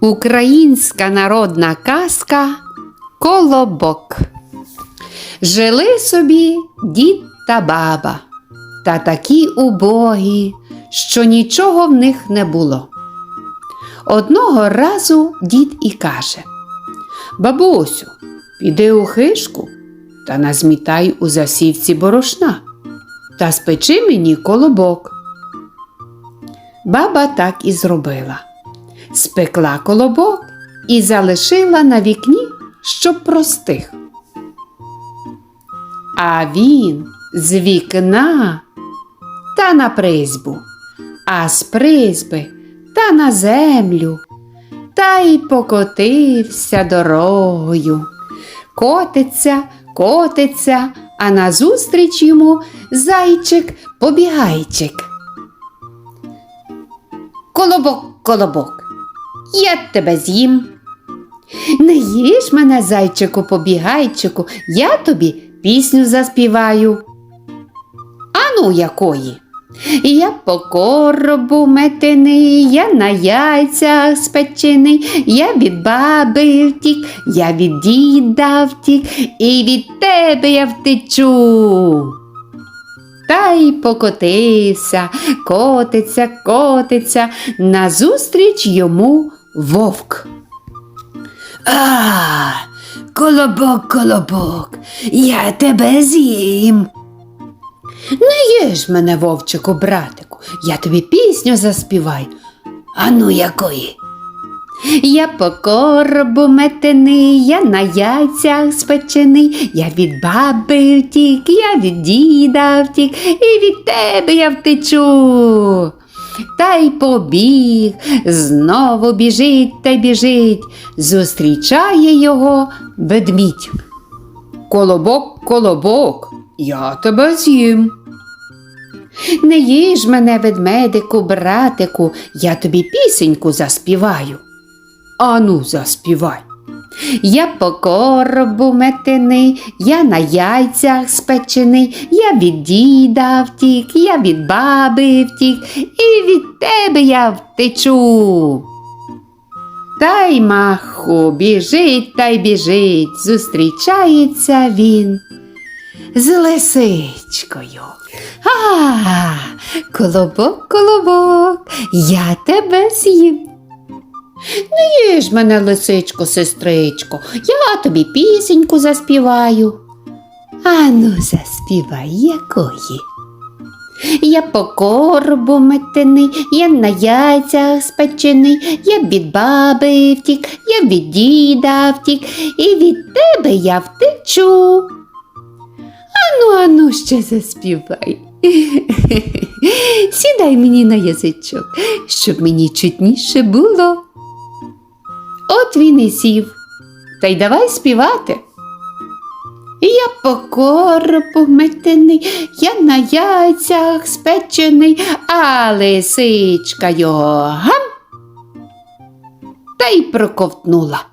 Українська народна казка Колобок. Жили собі дід та баба, та такі убогі, що нічого в них не було. Одного разу дід і каже: Бабусю, піди у хишку та назмітай у засівці борошна та спечи мені колобок. Баба так і зробила. Спекла колобок і залишила на вікні, щоб простих. А він з вікна та на призьбу, а з призьби та на землю, та й покотився дорогою. Котиться, котиться, а назустріч йому зайчик побігайчик. Колобок, колобок, я тебе з'їм. Не їж мене, зайчику побігайчику, я тобі пісню заспіваю. Ану якої? Я по коробу метений, я на яйцях спечений, я від баби втік, я від діда втік, і від тебе я втечу. Та й покотився, котиться, котиться, назустріч йому вовк. А, колобок, колобок, я тебе з'їм. Не їж мене, вовчику, братику, я тобі пісню заспіваю. Ану якої? Я по коробу метений, я на яйцях спечений, я від баби втік, я від діда втік, і від тебе я втечу. Та й побіг, знову біжить та біжить, зустрічає його ведмідь. Колобок, колобок, я тебе з'їм. Не їж мене, ведмедику, братику, я тобі пісеньку заспіваю. Ану, заспівай. Я по коробу метений, я на яйцях спечений, я від діда втік, я від баби втік, і від тебе я втечу. Та й маху біжить та й біжить, зустрічається він з лисичкою. А, колобок, колобок, я тебе з'їм. Не їж мене, лисичко, сестричко, я тобі пісеньку заспіваю. Ану, заспівай якої. Я по коробу метений, я на яйцях спечений, я від баби втік, я від діда втік, і від тебе я втечу. Ану, ану, ще заспівай. Сідай мені на язичок, щоб мені чутніше було. От він і сів, та й давай співати. Я по коробу метений, я на яйцях спечений, а лисичка його гам та й проковтнула.